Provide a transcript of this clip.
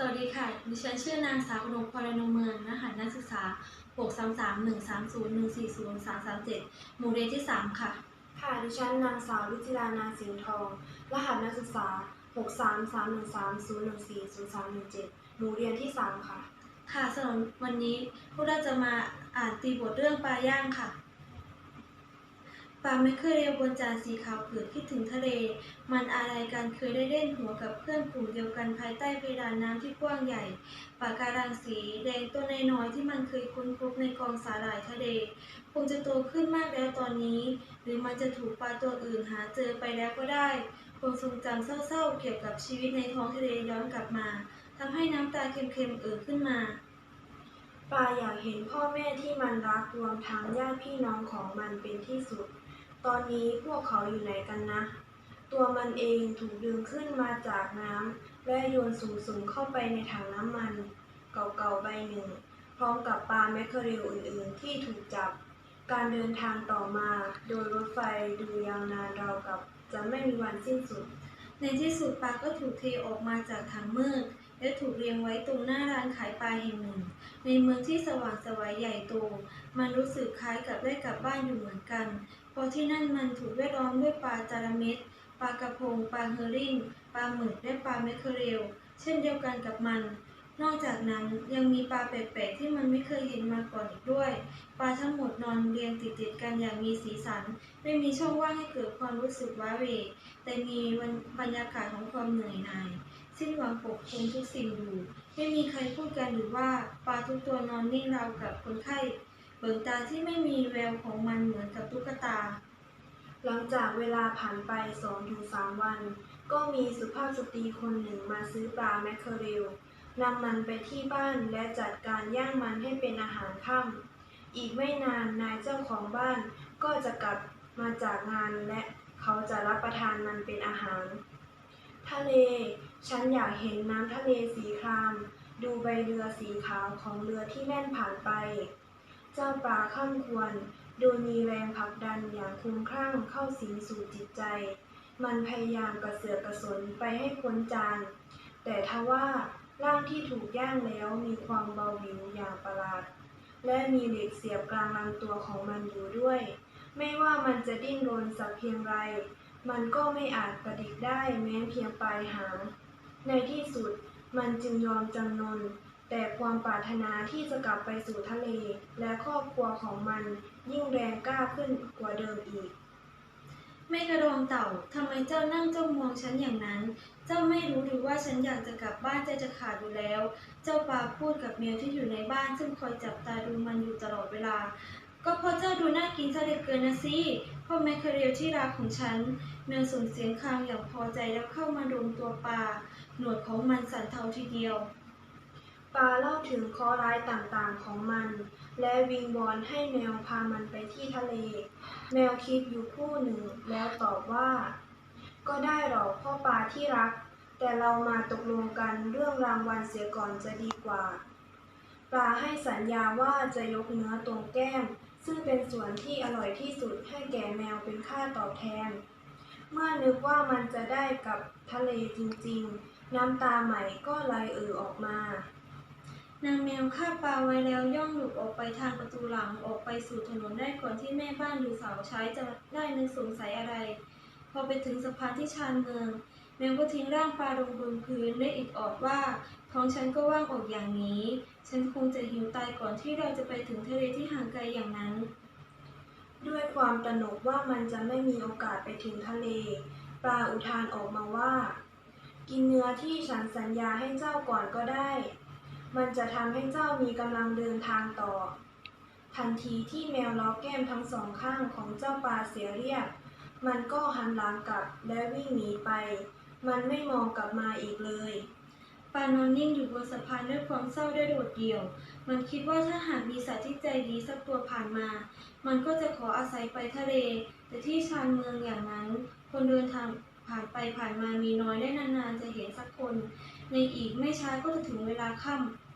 สวัสดีค่ะ ดิฉันชื่อนางสาวกนกพรนมเมืองรหัสนักศึกษา 6331301403337 หมู่เรียนที่ 3 ค่ะ ค่ะ ดิฉันนางสาววิจิรานาสิงห์ทอง รหัสนักศึกษา 63313040317 หมู่เรียนที่ 3 ค่ะ ค่ะสำหรับวันนี้พวกเราจะมาอ่านตีบทเรื่องปลาย่างค่ะ ปลาไม่เคยเรียวบนจานสีขาวเผือกคิดถึงทะเล มันอะไรกันเคยได้เล่นหัวกับเพื่อนกลุ่มเดียวกันภายใต้เพดานน้ำที่กว้างใหญ่ ปากการังสีแดงตัวน้อยๆที่มันเคยคุ้นพบในกองสาหร่ายทะเล คงจะโตขึ้นมากแล้วตอนนี้ หรือมันจะถูกปลาตัวอื่นหาเจอไปแล้วก็ได้ความทรงจำเศร้าๆ เกี่ยวกับชีวิตในท้องทะเลย้อนกลับมาทำให้น้ำตาเค็มๆเอ่อขึ้นมาปลาอยากเห็นพ่อแม่ที่มันรักรวมทั้งญาติพี่น้องของมันเป็นที่สุด ตอนนี้พวกเขาอยู่ไหนกันนะ ตัวมันเองถูกดึงขึ้นมาจากน้ำและโยนสูงๆเข้าไปในถังน้ำมัน เก่าๆใบหนึ่ง พร้อมกับปลาแมคเคอเรลอื่นๆ ที่ถูกจับ การเดินทางต่อมาโดยรถไฟดูยาวนานราวกับจะไม่มีวันสิ้นสุด ในที่สุดปลาก็ถูกเทออกมาจากถังมืด และถูกเรียงไว้ตรงหน้าร้านขายปลาแห่งหนึ่ง ในเมืองที่สว่างสวัยใหญ่โต มันรู้สึกคล้ายกับได้กลับบ้านอยู่เหมือนกัน เพราะที่นั่นมันถูกแวดล้อมด้วยปลาจาระเม็ดปลากระพง ปลาเฮอริ่ง ปลาหมึก และปลาแมคเคอเรล เช่นเดียวกันกับมัน นอกจากนั้นยังมีปลาแปลกๆที่มันไม่เคยเห็นมาก่อนอีกด้วย ปลาทั้งหมดนอนเรียงติดๆกันอย่างมีสีสัน ไม่มีช่องว่างให้เกิดความรู้สึกว้าเหวแต่มีบรรยากาศของความเหนื่อยหน่าย สิ้นหวังปกคลุมทุกสิ่งอยู่ ไม่มีใครพูดกันหรือว่าปลาทุกตัวนอนนิ่งราวกับคนไข้เบิกตาที่ไม่มีแววของมันเหมือนกับตุ๊กตา หลังจากเวลาผ่านไป2-3วัน ก็มีสุภาพสตรีคนหนึ่งมาซื้อปลาแมคเคอเรลนำมันไปที่บ้านและจัดการย่างมันให้เป็นอาหารค่ำอีกไม่นานนายเจ้าของบ้านก็จะกลับมาจากงานและเขาจะรับประทานมันเป็นอาหาร ทะเล ฉันอยากเห็นน้ำทะเลสีคราม ดูใบเรือสีขาวของเรือที่แล่นผ่านไป เจ้าปลาข้ามควร โดยมีแรงผลักดันอย่างคุ้มคลั่งเข้าสิงสู่จิตใจ มันพยายามกระเสือกกระสนไปให้พ้นจาน แต่ทว่าร่างที่ถูกย่างแล้วมีความเบาหวิวอย่างประหลาด และมีเหล็กเสียบกลางลำตัวของมันอยู่ด้วย ไม่ว่ามันจะดิ้นรนสักเพียงไร มันก็ไม่อาจกระดิกได้แม้เพียงปลายหาง ในที่สุดมันจึงยอมจำนน แต่ความปรารถนาที่จะกลับไปสู่ทะเล และครอบครัวของมันยิ่งแรงกล้าขึ้นกว่าเดิมอีก ไม่กระดองเต่าทำไมเจ้านั่งจ้องมองฉันอย่างนั้น เจ้าไม่รู้หรือว่าฉันอยากจะกลับบ้านใจจะขาดอยู่แล้ว เจ้าปลาพูดกับแมวที่อยู่ในบ้านซึ่งคอยจับตาดูมันอยู่ตลอดเวลา ก็เพราะเจ้าดูน่ากินซะเหลือเกินนะสิพ่อแมคเคเรลที่รักของฉันแมวส่งเสียงครางอย่างพอใจแล้วเข้ามาดมตัวปลา หนวดของมันสั่นเทาทีเดียว ปลาเล่าถึงข้อร้ายต่างๆของมัน และวิงวอนให้แมวพามันไปที่ทะเล แมวคิดอยู่คู่หนึ่งแล้วตอบว่า ก็ได้หรอกพ่อปลาที่รัก แต่เรามาตกลงกันเรื่องรางวัลเสียก่อนจะดีกว่า ปลาให้สัญญาว่าจะยกเนื้อตรงแก้ม ซึ่งเป็นส่วนที่อร่อยที่สุดให้แก่แมวเป็นค่าตอบแทน เมื่อนึกว่ามันจะได้กับทะเลจริงๆ น้ำตาใหม่ก็ไหลเอ่อออกมานางแมวคาบปลาไว้แล้วย่องหลุดออกไปทางประตูหลังออกไปสู่ถนนได้ก่อนที่แม่บ้านหรือสาวใช้จะได้นึกสงสัยอะไร พอไปถึงสะพานที่ชานเมือง แมวก็ทิ้งร่างปลาลงบนพื้นได้อีกออดว่าท้องฉันก็ว่างออกอย่างนี้ ฉันคงจะหิวตายก่อนที่เราจะไปถึงทะเลที่ห่างไกลอย่างนั้น ด้วยความตระหนกว่ามันจะไม่มีโอกาสไปถึงทะเล ปลาอุทานออกมาว่า กินเนื้อที่ฉันสัญญาให้เจ้าก่อนก็ได้ มันจะทำให้เจ้ามีกำลังเดินทางต่อ ทันทีที่แมวล้อแก้มทั้งสองข้างของเจ้าปลาเสียเรียบ มันก็หันหลังกลับและวิ่งหนีไป มันไม่มองกลับมาอีกเลยปลานอนนิ่งอยู่บนสะพานด้วยความเศร้าได้โดดเดี่ยว มันคิดว่าถ้าหากมีสัตว์ที่ใจดีสักตัวผ่านมา มันก็จะขออาศัยไปทะเล แต่ที่ชานเมืองอย่างนั้น คนเดินทางผ่านไปผ่านมามีน้อยได้นานๆจะเห็นสักคน ในอีกไม่ช้าก็จะถึงเวลาค่ำ